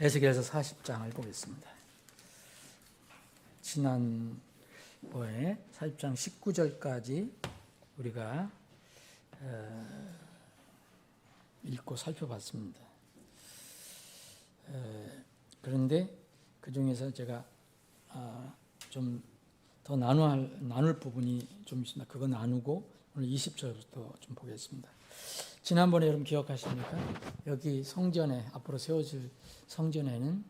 에스겔서 40장을 보겠습니다. 지난번에 40장 19절까지 우리가 어, 읽고 살펴봤습니다. 어, 그런데 그 중에서 제가 아, 좀더 나눠 나눌 부분이 좀 있습니다. 그거 나누고 오늘 20절부터 좀 보겠습니다. 지난번에 여러분 기억하십니까? 여기 성전에 앞으로 세워질 성전에는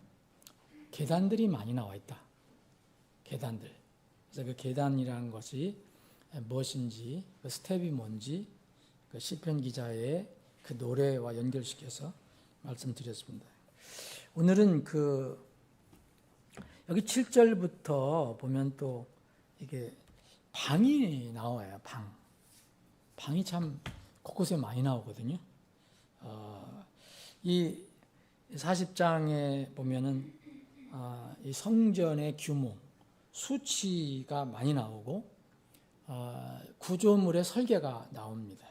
계단들이 많이 나와 있다. 계단들. 그래서 그 계단이라는 것이 무엇인지, 그 스텝이 뭔지, 그 시편 기자의 그 노래와 연결시켜서 말씀드렸습니다. 오늘은 그 여기 7절부터 보면 또 이게 방이 나와요. 방. 방이 참 곳곳에 많이 나오거든요. 어, 이 40장에 보면은 어, 이 성전의 규모, 수치가 많이 나오고 어, 구조물의 설계가 나옵니다.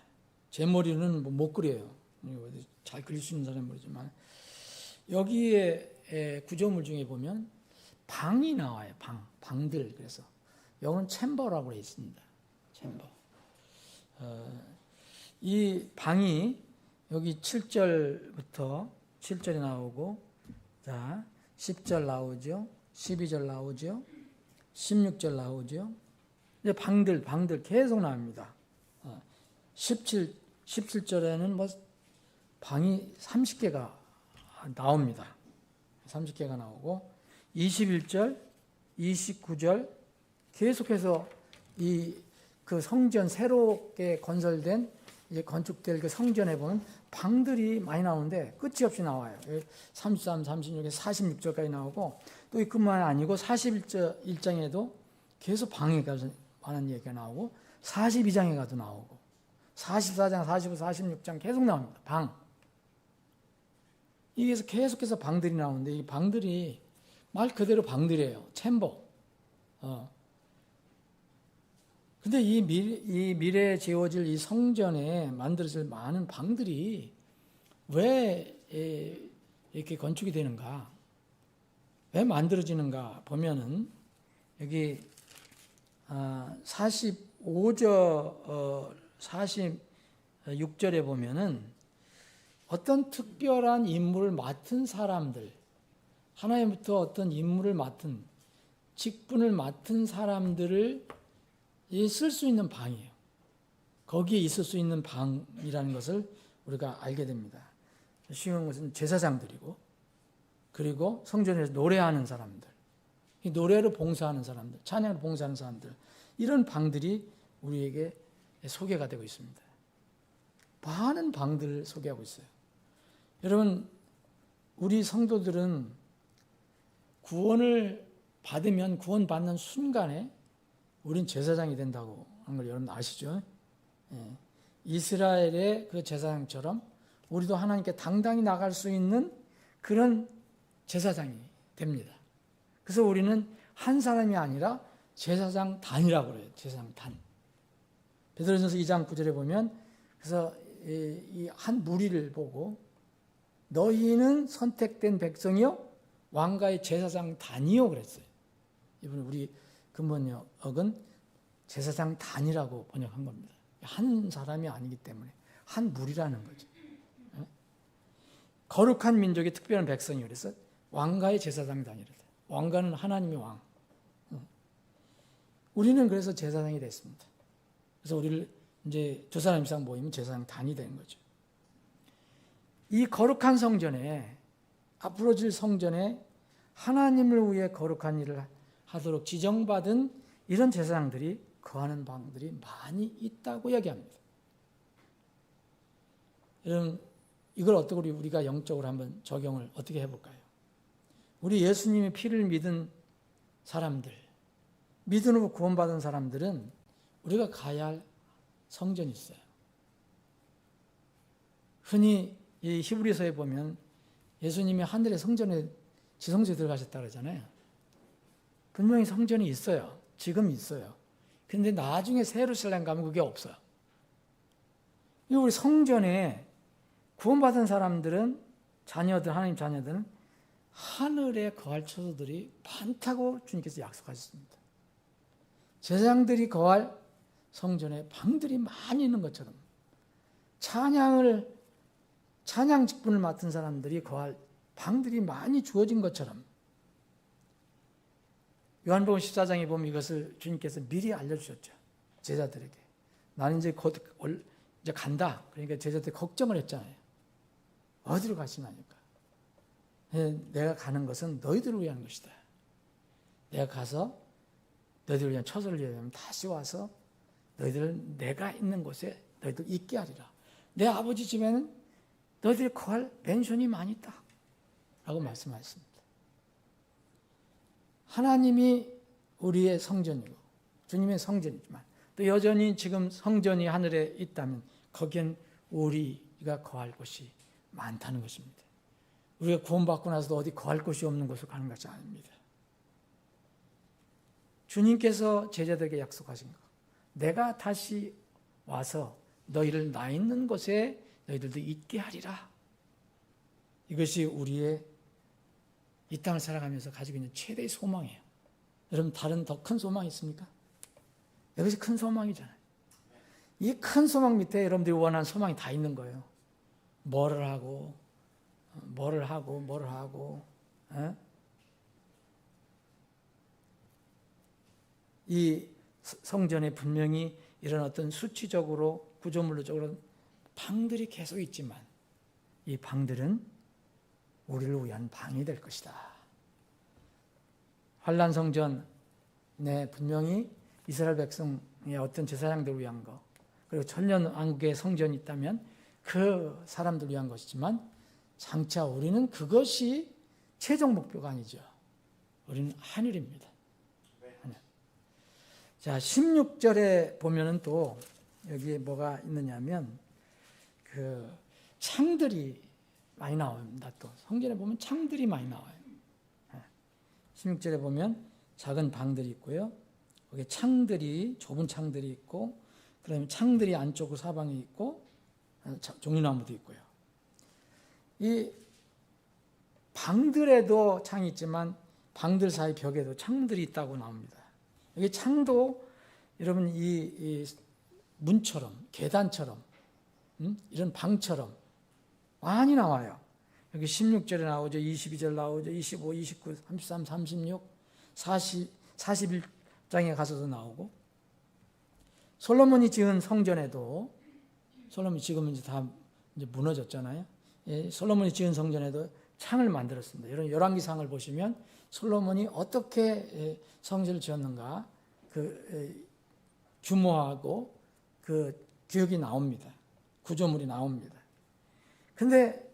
제 머리는 뭐 못 그려요. 잘 그릴 수 있는 사람은 모르지만 여기에 에, 구조물 중에 보면 방이 나와요. 방, 방들 그래서 영어는 챔버라고 되어 있습니다. 챔버. 어, 이 방이 여기 7절부터 7절이 나오고 자 10절 나오죠. 12절 나오죠. 16절 나오죠. 이제 방들 방들 계속 나옵니다. 어, 17 17절에는 뭐 방이 30개가 나옵니다. 30개가 나오고 21절, 29절 계속해서 이 그 성전 새롭게 건설된 이제 건축될 그 성전에 보면 방들이 많이 나오는데 끝이 없이 나와요. 33, 36에 46절까지 나오고 또 이뿐만 아니고 41절 1장에도 계속 방에 관한 얘기가 나오고 42장에 가도 나오고 44장, 45, 46장 계속 나옵니다. 방. 이게 계속해서 방들이 나오는데 이 방들이 말 그대로 방들이에요. 챔버. 어. 근데 이, 미, 이 미래에 지어질 이 성전에 만들어질 많은 방들이 왜 이렇게 건축이 되는가? 왜 만들어지는가 보면은 여기 45절, 46절에 보면은 어떤 특별한 임무를 맡은 사람들, 하나님부터 어떤 임무를 맡은, 직분을 맡은 사람들을 쓸 수 있는 방이에요. 거기에 있을 수 있는 방이라는 것을 우리가 알게 됩니다. 쉬운 것은 제사장들이고, 그리고 성전에서 노래하는 사람들, 노래로 봉사하는 사람들, 찬양으로 봉사하는 사람들, 이런 방들이 우리에게 소개가 되고 있습니다. 많은 방들을 소개하고 있어요. 여러분, 우리 성도들은 구원을 받으면 구원받는 순간에 우린 제사장이 된다고 하는 걸 여러분 아시죠? 예. 이스라엘의 그 제사장처럼 우리도 하나님께 당당히 나갈 수 있는 그런 제사장이 됩니다. 그래서 우리는 한 사람이 아니라 제사장 단이라고 그래요. 제사장 단. 베드로전서 2장 9절에 보면 그래서 이 한 무리를 보고 너희는 선택된 백성이요 왕가의 제사장 단이요 그랬어요. 이번 우리 근본역은 제사장 단이라고 번역한 겁니다. 한 사람이 아니기 때문에 한 무리라는 거죠. 거룩한 민족의 특별한 백성이 그래서 왕가의 제사장 단이다. 왕가는 하나님의 왕. 우리는 그래서 제사장이 됐습니다. 그래서 우리를 이제 두 사람 이상 모이면 제사장 단이 되는 거죠. 이 거룩한 성전에 앞으로 질 성전에 하나님을 위해 거룩한 일을 하도록 지정받은 이런 제사장들이 거하는 방들이 많이 있다고 이야기합니다. 여러분 이걸 어떻게 우리가 영적으로 한번 적용을 어떻게 해볼까요? 우리 예수님의 피를 믿은 사람들, 믿음으로 구원받은 사람들은 우리가 가야 할 성전이 있어요. 흔히 이 히브리서에 보면 예수님이 하늘의 성전에 지성소에 들어가셨다 그러잖아요. 분명히 성전이 있어요. 지금 있어요. 근데 나중에 세루살렘 가면 그게 없어요. 우리 성전에 구원받은 사람들은 자녀들 하나님 자녀들은 하늘에 거할 처소들이 많다고 주님께서 약속하셨습니다. 제사장들이 거할 성전에 방들이 많이 있는 것처럼 찬양을 찬양 직분을 맡은 사람들이 거할 방들이 많이 주어진 것처럼 요한복음 14장에 보면 이것을 주님께서 미리 알려주셨죠. 제자들에게. 나는 이제 곧 올- 이제 간다. 그러니까 제자들이 걱정을 했잖아요. 어디로 가시나니까. 예, 내가 가는 것은 너희들을 위한 것이다. 내가 가서 너희들을 위한 처소를 위하면 다시 와서 너희들을 내가 있는 곳에 너희들 있게 하리라. 내 아버지 집에는 너희들이 거할 멘션이 많이 있다. 라고 말씀하셨습니다. 하나님이 우리의 성전이고 주님의 성전이지만 또 여전히 지금 성전이 하늘에 있다면 거기엔 우리가 거할 곳이 많다는 것입니다. 우리가 구원받고 나서도 어디 거할 곳이 없는 곳으로 가는 것이 아닙니다. 주님께서 제자들에게 약속하신 것. 내가 다시 와서 너희를 나 있는 곳에 너희들도 있게 하리라. 이것이 우리의 이 땅을 살아가면서 가지고 있는 최대의 소망이에요. 여러분 다른 더 큰 소망이 있습니까? 이것이 큰 소망이잖아요. 이 큰 소망 밑에 여러분들이 원하는 소망이 다 있는 거예요. 뭐를 하고 어, 뭐를 하고 뭐를 하고 에? 이 성전에 분명히 이런 어떤 수치적으로 구조물로적으로 방들이 계속 있지만 이 방들은 우리를 위한 방이 될 것이다. 환란 성전에 분명히 이스라엘 백성의 어떤 제사장들을 위한 거 그리고 천년 왕국의 성전이 있다면 그 사람들 위한 것이지만 장차 우리는 그것이 최종 목표가 아니죠. 우리는 하늘입니다. 하늘. 자, 16절에 보면은 또 여기에 뭐가 있느냐면 그 창들이 많이 나옵니다. 또 성전에 보면 창들이 많이 나와요. 16절에 보면 작은 방들이 있고요. 거기 창들이 좁은 창들이 있고 그다음에 창들이 안쪽으로 사방에 있고 어, 자- 종려나무도 있고요. 이 방들에도 창이 있지만 방들 사이 벽에도 창들이 있다고 나옵니다. 여기 창도 여러분 이, 이 문처럼 계단처럼 음? 이런 방처럼 많이 나와요. 여기 16절에 나오죠. 22절 나오죠. 25, 29, 33, 36, 40, 41장에 가서도 나오고 솔로몬이 지은 성전에도 솔로몬이 지금은 이제 다 이제 무너졌잖아요. 예, 솔로몬이 지은 성전에도 창을 만들었습니다. 이런 열왕기상을 보시면 솔로몬이 어떻게 예, 성전을 지었는가 그 예, 규모하고 그 기억이 나옵니다. 구조물이 나옵니다. 근데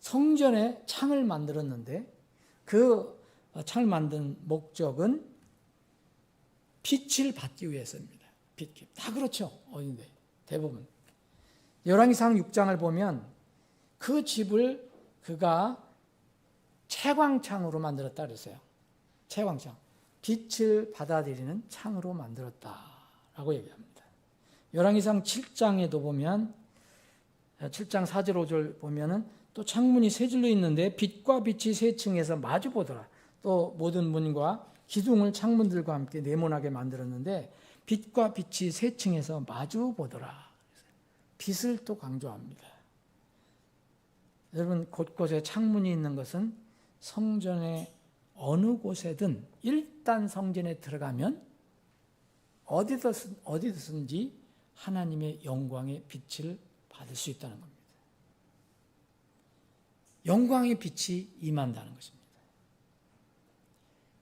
성전에 창을 만들었는데 그 창을 만든 목적은 빛을 받기 위해서입니다. 빛, 다 그렇죠. 어딘데 대부분. 열왕기상 6장을 보면 그 집을 그가 채광창으로 만들었다 그랬어요. 채광창. 빛을 받아들이는 창으로 만들었다라고 얘기합니다. 열왕기상 7장에도 보면 7장 4절 5절 보면은 또 창문이 세 줄로 있는데 빛과 빛이 세 층에서 마주 보더라. 또 모든 문과 기둥을 창문들과 함께 네모나게 만들었는데 빛과 빛이 세 층에서 마주 보더라. 빛을 또 강조합니다. 여러분 곳곳에 창문이 있는 것은 성전의 어느 곳에든 일단 성전에 들어가면 어디든 어디든지 하나님의 영광의 빛을 받을 수 있다는 겁니다. 영광의 빛이 임한다는 것입니다.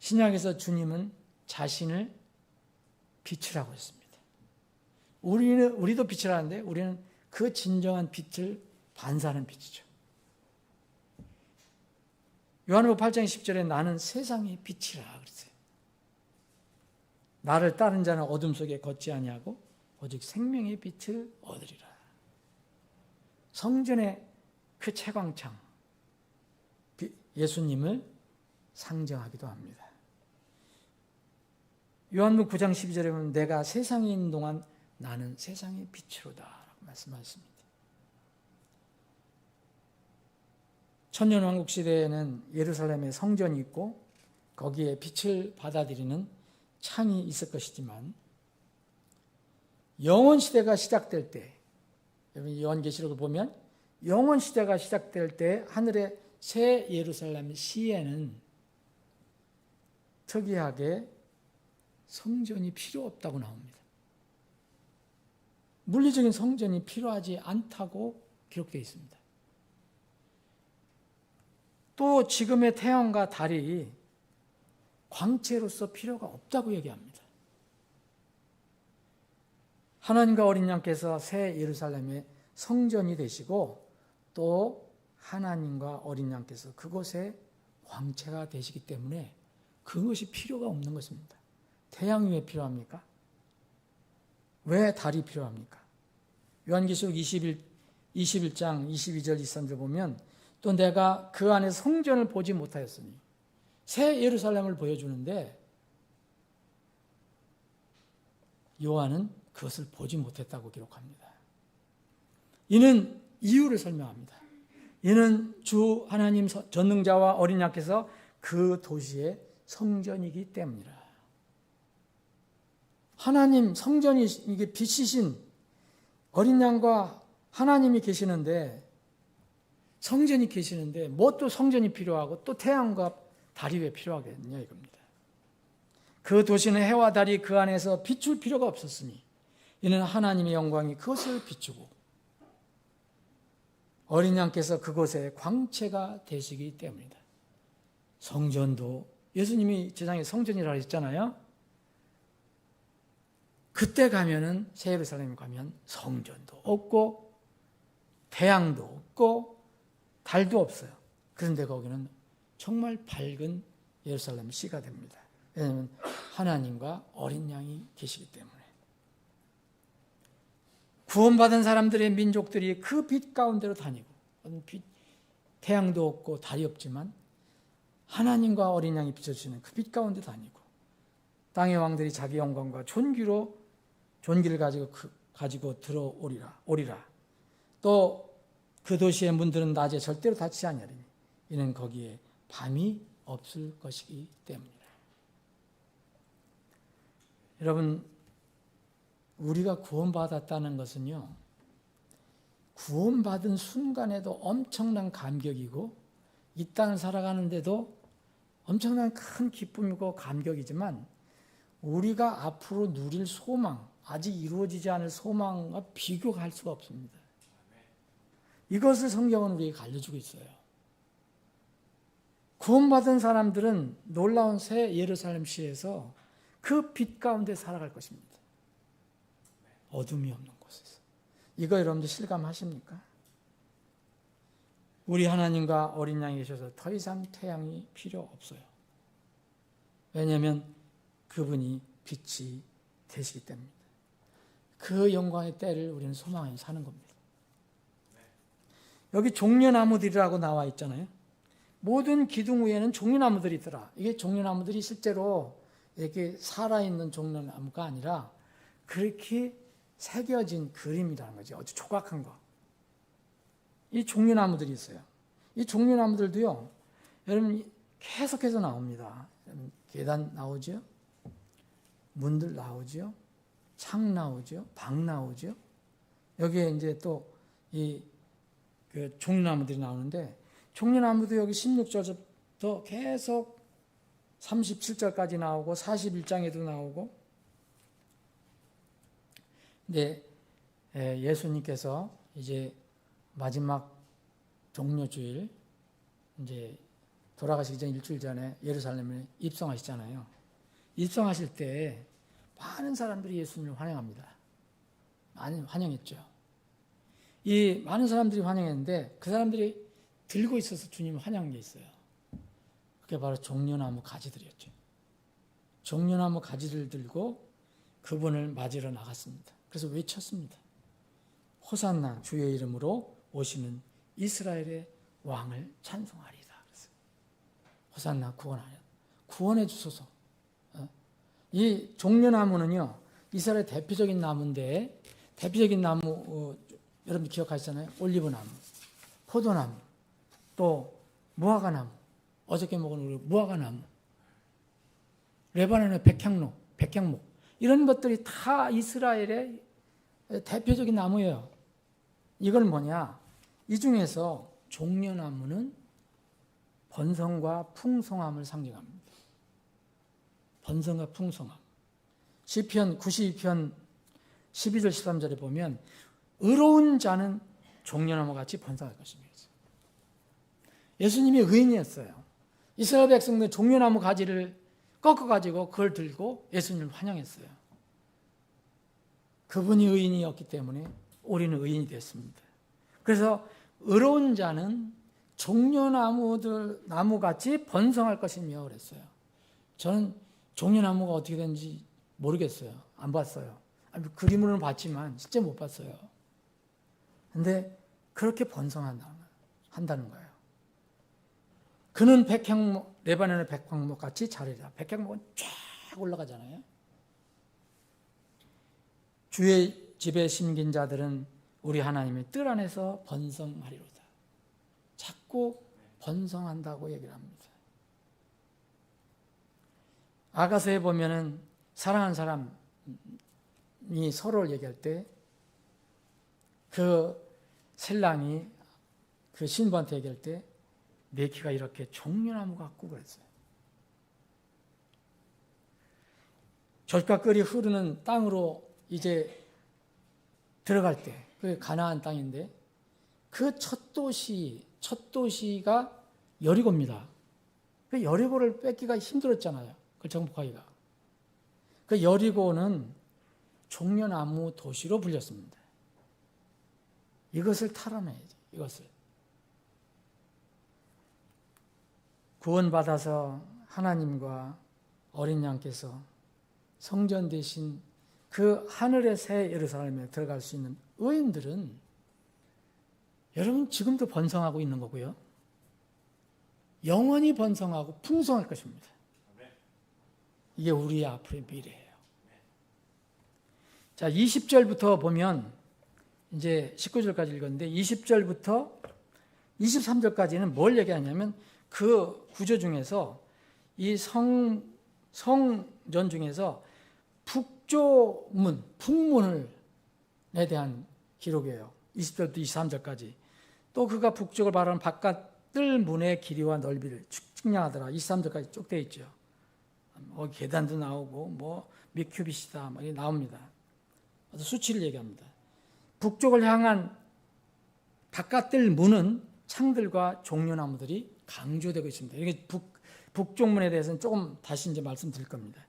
신약에서 주님은 자신을 빛이라고 했습니다. 우리는 우리도 빛이라는데 우리는 그 진정한 빛을 반사하는 빛이죠. 요한복음 8장 10절에 나는 세상의 빛이라 그랬어요. 나를 따른 자는 어둠 속에 걷지 아니하고 오직 생명의 빛을 얻으리라. 성전의 그 채광창 비- 예수님을 상정하기도 합니다. 요한복음 9장 12절에 보면 내가 세상에 있는 동안 나는 세상의 빛으로다 라고 말씀하십니다. 천년 왕국 시대에는 예루살렘에 성전이 있고 거기에 빛을 받아들이는 창이 있을 것이지만 영원 시대가 시작될 때 여러분 요한계시록을 보면 영원 시대가 시작될 때 하늘의 새 예루살렘 시에는 특이하게 성전이 필요 없다고 나옵니다. 물리적인 성전이 필요하지 않다고 기록되어 있습니다. 또 지금의 태양과 달이 광채로서 필요가 없다고 얘기합니다. 하나님과 어린 양께서 새 예루살렘의 성전이 되시고 또 하나님과 어린 양께서 그곳에 광채가 되시기 때문에 그것이 필요가 없는 것입니다. 태양이 왜 필요합니까? 왜 달이 필요합니까? 요한계시록 21, 21장 22절 23절 보면 또 내가 그 안에 성전을 보지 못하였으니 새 예루살렘을 보여주는데 요한은 그것을 보지 못했다고 기록합니다. 이는 이유를 설명합니다. 이는 주 하나님 전능자와 어린 양께서 그 도시의 성전이기 때문이라. 하나님 성전이 이게 빛이신 어린 양과 하나님이 계시는데 성전이 계시는데 뭐 또 성전이 필요하고 또 태양과 달이 왜 필요하겠냐 이겁니다. 그 도시는 해와 달이 그 안에서 비출 필요가 없었으니 이는 하나님의 영광이 그것을 비추고 어린 양께서 그곳에 광채가 되시기 때문이다. 성전도 예수님이 제장의 성전이라고 했잖아요. 그때 가면은 새 예루살렘에 가면 성전도 없고 태양도 없고 달도 없어요. 그런데 거기는 정말 밝은 예루살렘 시가 됩니다. 왜냐하면 하나님과 어린 양이 계시기 때문에. 구원받은 사람들의 민족들이 그 빛 가운데로 다니고 빛, 태양도 없고 달이 없지만 하나님과 어린 양이 비춰주시는 그 빛 가운데 다니고 땅의 왕들이 자기 영광과 존귀로 존귀를 가지고 그, 가지고 들어오리라 오리라 또 그 도시의 문들은 낮에 절대로 닫히지 아니하리니 이는 거기에 밤이 없을 것이기 때문이라. 여러분 우리가 구원받았다는 것은요. 구원받은 순간에도 엄청난 감격이고 이 땅을 살아가는데도 엄청난 큰 기쁨이고 감격이지만 우리가 앞으로 누릴 소망, 아직 이루어지지 않을 소망과 비교할 수가 없습니다. 이것을 성경은 우리에게 알려주고 있어요. 구원받은 사람들은 놀라운 새 예루살렘 시에서 그 빛 가운데 살아갈 것입니다. 어둠이 없는 곳에서. 이거 여러분들 실감하십니까? 우리 하나님과 어린 양이 계셔서 더 이상 태양이 필요 없어요. 왜냐하면 그분이 빛이 되시기 때문입니다. 그 영광의 때를 우리는 소망해 사는 겁니다. 여기 종려나무들이라고 나와 있잖아요. 모든 기둥 위에는 종려나무들이 있더라. 이게 종려나무들이 실제로 이렇게 살아있는 종려나무가 아니라 그렇게 새겨진 그림이라는 거죠. 아주 조각한 거. 이 종려나무들이 있어요. 이 종려나무들도요, 여러분 계속해서 나옵니다. 계단 나오죠? 문들 나오죠? 창 나오죠? 방 나오죠? 여기에 이제 또 이 그 종려나무들이 나오는데, 종려나무도 여기 16절부터 계속 37절까지 나오고, 41장에도 나오고, 근데 예수님께서 이제 마지막 종료 주일 이제 돌아가시기 전 일주일 전에 예루살렘에 입성하시잖아요. 입성하실 때 많은 사람들이 예수님을 환영합니다. 많이 환영했죠. 이 많은 사람들이 환영했는데 그 사람들이 들고 있어서 주님을 환영한 게 있어요. 그게 바로 종려나무 가지들이었죠. 종려나무 가지를 들고 그분을 맞으러 나갔습니다. 그래서 외쳤습니다. 호산나 주의 이름으로 오시는 이스라엘의 왕을 찬송하리다. 호산나 구원하여 구원해 주소서. 어? 이 종려나무는요 이스라엘 대표적인 나무인데 대표적인 나무 어, 여러분 기억하시잖아요. 올리브 나무, 포도나무, 또 무화과 나무. 어저께 먹은 우리 무화과 나무. 레바논의 백향로, 백향목. 이런 것들이 다 이스라엘의 대표적인 나무예요. 이건 뭐냐? 이 중에서 종려나무는 번성과 풍성함을 상징합니다. 번성과 풍성함. 시편 92편 12절 13절에 보면 의로운 자는 종려나무 같이 번성할 것입니다. 예수님이 의인이었어요. 이스라엘 백성들 종려나무 가지를 꺾어 가지고 그걸 들고 예수님을 환영했어요. 그분이 의인이었기 때문에 우리는 의인이 됐습니다. 그래서 의로운 자는 종려나무들 나무 같이 번성할 것이며 그랬어요. 저는 종려나무가 어떻게 되는지 모르겠어요. 안 봤어요. 아니, 그림으로는 봤지만 실제 못 봤어요. 근데 그렇게 번성한다 한다는 거예요. 그는 백향목 레바논의 백향목 같이 자리라. 백향목은 쫙 올라가잖아요. 주의 집에 심긴 자들은 우리 하나님의 뜰 안에서 번성하리로다. 자꾸 번성한다고 얘기를 합니다. 아가서에 보면은 사랑하는 사람이 서로를 얘기할 때 그 신랑이 그 신부한테 얘기할 때 내 키가 이렇게 종려나무 같고 그랬어요. 젖과 끓이 흐르는 땅으로 이제 들어갈 때, 그 가나안 땅인데 그 첫 도시, 첫 도시가 여리고입니다. 그 여리고를 뺏기가 힘들었잖아요. 그 정복하기가. 그 여리고는 종려나무 도시로 불렸습니다. 이것을 탈환해야지. 이것을. 구원받아서 하나님과 어린 양께서 성전 대신 그 하늘의 새 예루살렘에 들어갈 수 있는 의인들은 여러분 지금도 번성하고 있는 거고요. 영원히 번성하고 풍성할 것입니다. 이게 우리의 앞으로의 미래예요. 자, 20절부터 보면 이제 19절까지 읽었는데 20절부터 23절까지는 뭘 얘기하냐면 그 구조 중에서 이 성, 성전 중에서 북 조문, 북문에 대한 기록이에요. 20절부터 23절까지. 또 그가 북쪽을 바라는 바깥 뜰 문의 길이와 넓이를 측량하더라. 23절까지 쭉 되어 있죠. 뭐 계단도 나오고 뭐 몇 큐빗이다 뭐 나옵니다. 수치를 얘기합니다. 북쪽을 향한 바깥뜰 문은 창들과 종려나무들이 강조되고 있습니다. 이게 북, 북쪽 문에 대해서는 조금 다시 이제 말씀드릴 겁니다.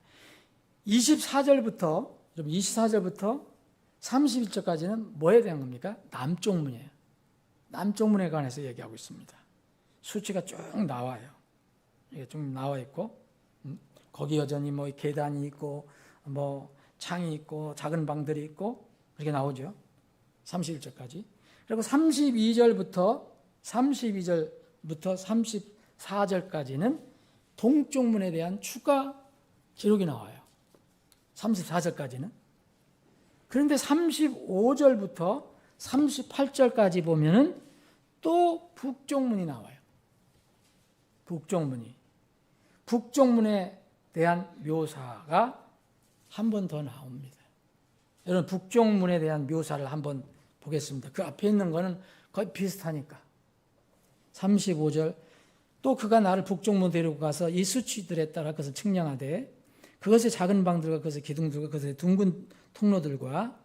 24절부터, 24절부터 31절까지는 뭐에 대한 겁니까? 남쪽 문이에요. 남쪽 문에 관해서 얘기하고 있습니다. 수치가 쭉 나와요. 이게 좀 나와 있고, 음, 거기 여전히 뭐 계단이 있고, 뭐 창이 있고, 작은 방들이 있고, 그렇게 나오죠. 31절까지. 그리고 32절부터 32절부터 34절까지는 동쪽 문에 대한 추가 기록이 나와요. 34절까지는. 그런데 35절부터 38절까지 보면은 또 북쪽문이 나와요. 북쪽문이. 북쪽문에 대한 묘사가 한 번 더 나옵니다. 여러분 북쪽문에 대한 묘사를 한번 보겠습니다. 그 앞에 있는 거는 거의 비슷하니까. 35절 또 그가 나를 북쪽문 데리고 가서 이 수치들에 따라 그것을 측량하되 그것의 작은 방들과 그것의 기둥들과 그것의 둥근 통로들과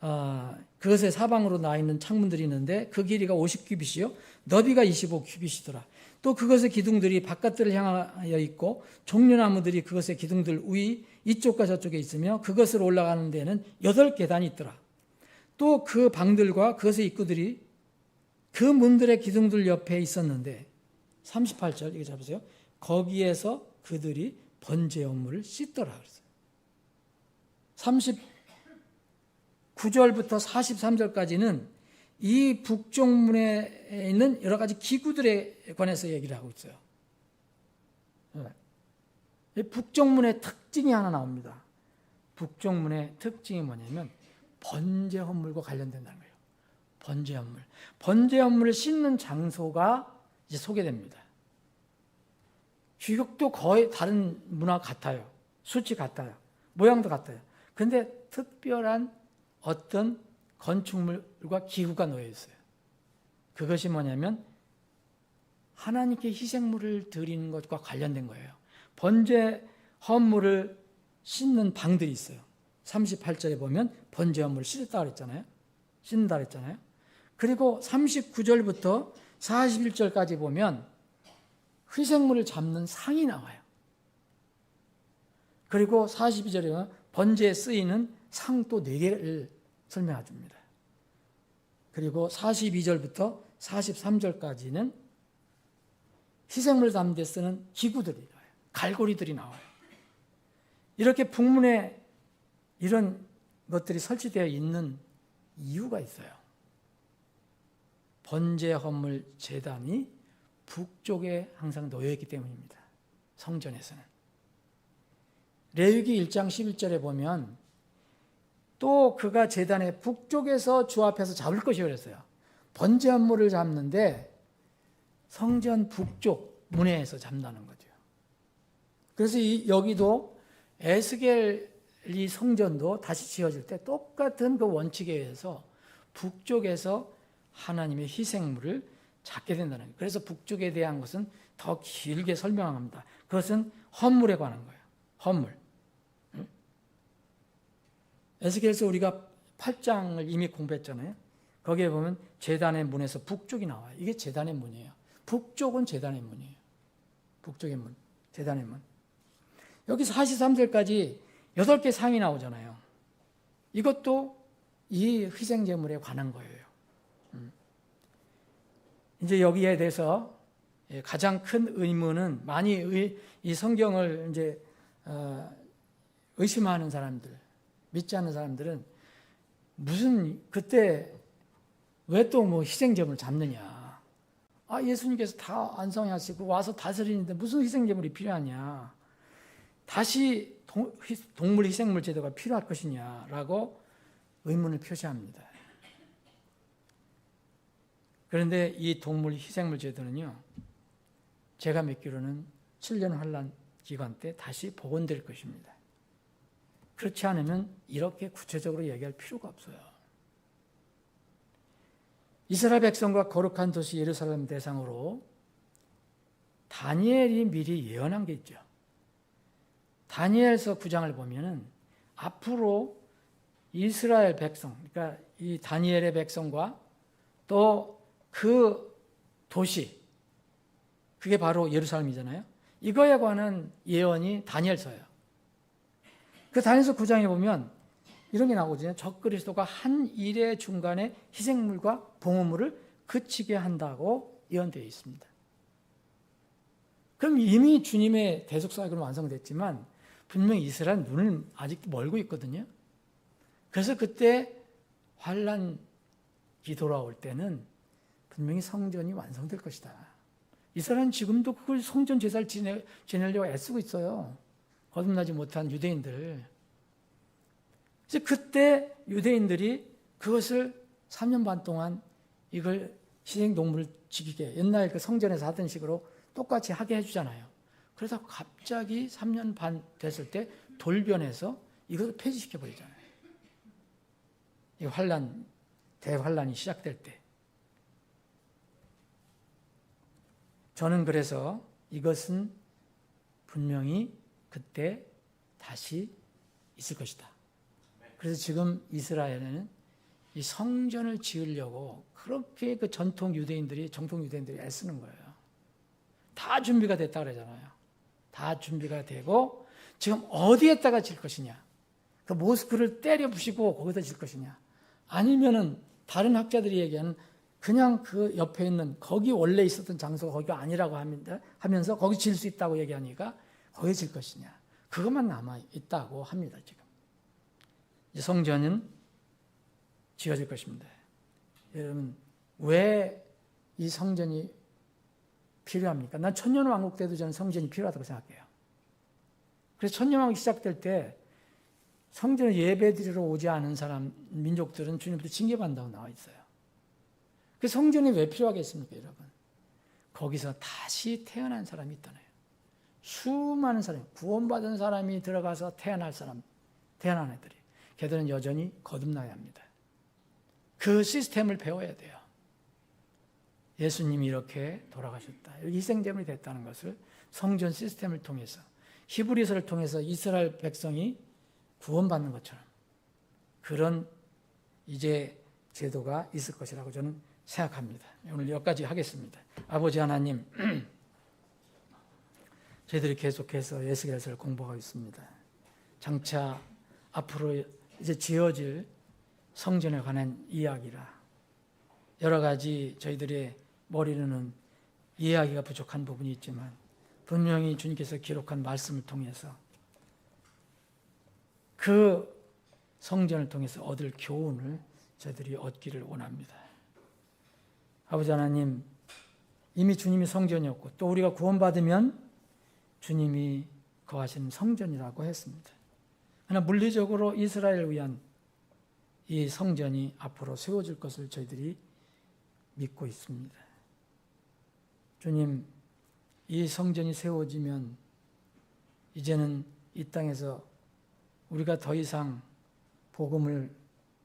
아, 그것의 사방으로 나 있는 창문들이 있는데 그 길이가 50규빗이요 너비가 25규빗이더라. 또 그것의 기둥들이 바깥들을 향하여 있고 종려나무들이 그것의 기둥들 위 이쪽과 저쪽에 있으며 그것을 올라가는 데는 여덟 계단이 있더라. 또 그 방들과 그것의 입구들이 그 문들의 기둥들 옆에 있었는데 38절 이거 잡으세요. 거기에서 그들이 번제 업무를 씻더라 그랬어요. 39절부터 43절까지는 이 북쪽문에 있는 여러 가지 기구들에 관해서 얘기를 하고 있어요. 북쪽문의 특징이 하나 나옵니다. 북쪽문의 특징이 뭐냐면 번제 헌물과 관련된다는 거예요. 번제 헌물. 번제 헌물을 씻는 장소가 이제 소개됩니다. 귀국도 거의 다른 문화 같아요. 수치 같아요. 모양도 같아요. 근데 특별한 어떤 건축물과 기구가 놓여 있어요. 그것이 뭐냐면 하나님께 희생물을 드리는 것과 관련된 거예요. 번제 헌물을 씻는 방들이 있어요. 38절에 보면 번제 헌물을 씻었다 그랬잖아요. 씻는다 그랬잖아요. 그리고 39절부터 41절까지 보면 희생물을 잡는 상이 나와요. 그리고 42절에 보면 번제에 쓰이는 상 또 4개를 설명해 줍니다. 그리고 42절부터 43절까지는 희생물 데 쓰는 기구들이 나와요. 갈고리들이 나와요. 이렇게 북문에 이런 것들이 설치되어 있는 이유가 있어요. 번제 헌물 재단이 북쪽에 항상 놓여 있기 때문입니다. 성전에서는. 레위기 1장 11절에 보면 또 그가 재단의 북쪽에서 주 앞에서 잡을 것이 그랬어요. 번제 헌물을 잡는데 성전 북쪽 문에서 잡는다는 거죠. 그래서 이, 여기도 에스겔이 성전도 다시 지어질 때 똑같은 그 원칙에 의해서 북쪽에서 하나님의 희생물을 잡게 된다는 거예요. 그래서 북쪽에 대한 것은 더 길게 설명합니다. 그것은 헌물에 관한 거예요. 헌물. 응? 에스겔에서 우리가 8장을 이미 공부했잖아요. 거기에 보면 재단의 문에서 북쪽이 나와요. 이게 재단의 문이에요. 북쪽은 재단의 문이에요. 북쪽의 문, 재단의 문. 여기 43절까지 8개 상이 나오잖아요. 이것도 이 희생제물에 관한 거예요. 음. 이제 여기에 대해서 가장 큰 의문은 많이 이 성경을 이제 어, 의심하는 사람들, 믿지 않는 사람들은 무슨 그때 왜 또 뭐 희생제물을 잡느냐? 아, 예수님께서 다 안성하시고 와서 다스리는데 무슨 희생제물이 필요하냐? 다시 동 물 희생물 제도가 필요할 것이냐라고 의문을 표시합니다. 그런데 이 동물 희생물 제도는요, 제가 믿기로는 7년 환란 기간 때 다시 복원될 것입니다. 그렇지 않으면 이렇게 구체적으로 얘기할 필요가 없어요. 이스라엘 백성과 거룩한 도시 예루살렘 대상으로 다니엘이 미리 예언한 게 있죠. 다니엘서 9장을 보면은 앞으로 이스라엘 백성, 그러니까 이 다니엘의 백성과 또 그 도시, 그게 바로 예루살렘이잖아요. 이거에 관한 예언이 다니엘서예요. 그 다니엘서 9장에 보면 이런 게 나오거든요. 적그리스도가 한 일의 중간에 희생물과 봉헌물을 그치게 한다고 예언되어 있습니다. 그럼 이미 주님의 대속사역은 완성됐지만 분명히 이스라엘 눈을 아직도 멀고 있거든요. 그래서 그때 환란이 돌아올 때는 분명히 성전이 완성될 것이다. 이스라엘은 지금도 그걸 성전 제사를 지내, 지내려고 애쓰고 있어요. 거듭나지 못한 유대인들. 그때 유대인들이 그것을 3년 반 동안 이걸 희생동물을 지키게 옛날 그 성전에서 하던 식으로 똑같이 하게 해주잖아요. 그래서 갑자기 3년 반 됐을 때 돌변해서 이것을 폐지시켜 버리잖아요. 이 환란 대환란이 시작될 때. 저는 그래서 이것은 분명히 그때 다시 있을 것이다. 그래서 지금 이스라엘에는 이 성전을 지으려고 그렇게 그 전통 유대인들이 정통 유대인들이 애쓰는 거예요. 다 준비가 됐다 그러잖아요. 다 준비가 되고 지금 어디에다가 질 것이냐? 그 모스크를 때려 부시고 거기다 질 것이냐? 아니면은 다른 학자들이 얘기하는 그냥 그 옆에 있는 거기 원래 있었던 장소가 거기가 아니라고 하면서 거기 질 수 있다고 얘기하니까 거기 질 것이냐? 그것만 남아 있다고 합니다 지금. 성전은 지어질 것입니다. 여러분 왜 이 성전이 필요합니까? 난 천년왕국 때도 저는 성전이 필요하다고 생각해요. 그래서 천년왕국 시작될 때 성전에 예배 드리러 오지 않은 사람 민족들은 주님부터 징계받는다고 나와 있어요. 그 성전이 왜 필요하겠습니까, 여러분? 거기서 다시 태어난 사람이 있잖아요. 수많은 사람, 구원받은 사람이 들어가서 태어날 사람, 태어난 애들이. 걔들은 여전히 거듭나야 합니다. 그 시스템을 배워야 돼요. 예수님이 이렇게 돌아가셨다. 희생제물이 됐다는 것을 성전 시스템을 통해서 히브리서를 통해서 이스라엘 백성이 구원받는 것처럼 그런 이제 제도가 있을 것이라고 저는 생각합니다. 오늘 여기까지 하겠습니다. 아버지 하나님, 저희들이 계속해서 예수계를 공부하고 있습니다. 장차 앞으로 이제 지어질 성전에 관한 이야기라 여러 가지 저희들의 머리로는 이해하기가 부족한 부분이 있지만 분명히 주님께서 기록한 말씀을 통해서 그 성전을 통해서 얻을 교훈을 저희들이 얻기를 원합니다. 아버지 하나님, 이미 주님이 성전이었고 또 우리가 구원받으면 주님이 거하시는 성전이라고 했습니다. 그러나 물리적으로 이스라엘을 위한 이 성전이 앞으로 세워질 것을 저희들이 믿고 있습니다. 주님, 이 성전이 세워지면 이제는 이 땅에서 우리가 더 이상 복음을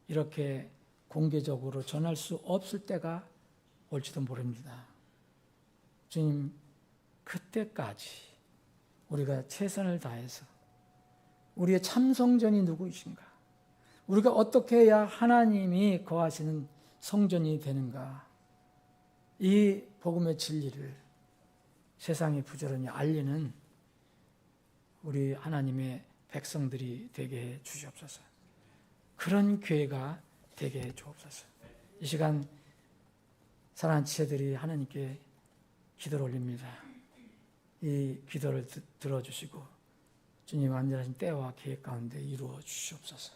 이렇게 공개적으로 전할 수 없을 때가 올지도 모릅니다. 주님, 그때까지 우리가 최선을 다해서 우리의 참성전이 누구이신가? 우리가 어떻게 해야 하나님이 거하시는 성전이 되는가? 이 복음의 진리를 세상에 부지런히 알리는 우리 하나님의 백성들이 되게 해 주시옵소서. 그런 교회가 되게 해 주옵소서. 이 시간 사랑하는 지체들이 하나님께 기도를 올립니다. 이 기도를 드- 들어주시고 주님 안전하신 때와 계획 가운데 이루어 주시옵소서.